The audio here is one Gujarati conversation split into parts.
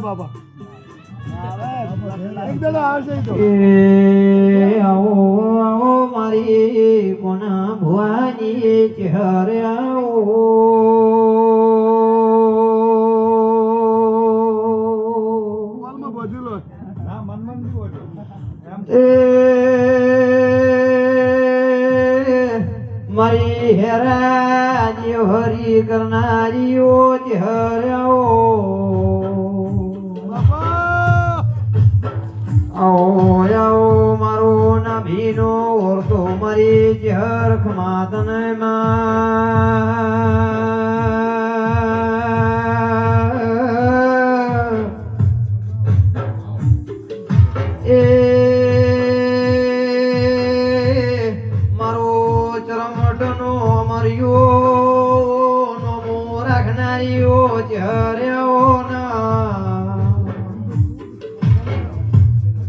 બાબા આવો આવો મારી કોના ભુવાની ચહેરે આવો. માલમાં બધું મારી હેરાની હરી કરનારીઓ જ આવો મારો નભીનો ઓરતો મારી ચહરખ માતને માં. એ મારો ચરમટનો મર્યો, નમો રાખનારીઓ ચહર્યો ના.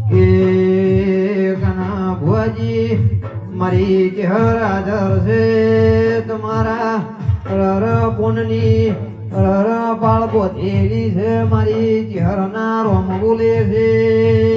કે કના ભુવાજી, મારી ચહેરા ધરશે તમારા રર પુનની, રર પાળબો થેલી છે, મારી ચહેરના રોમ બોલે છે.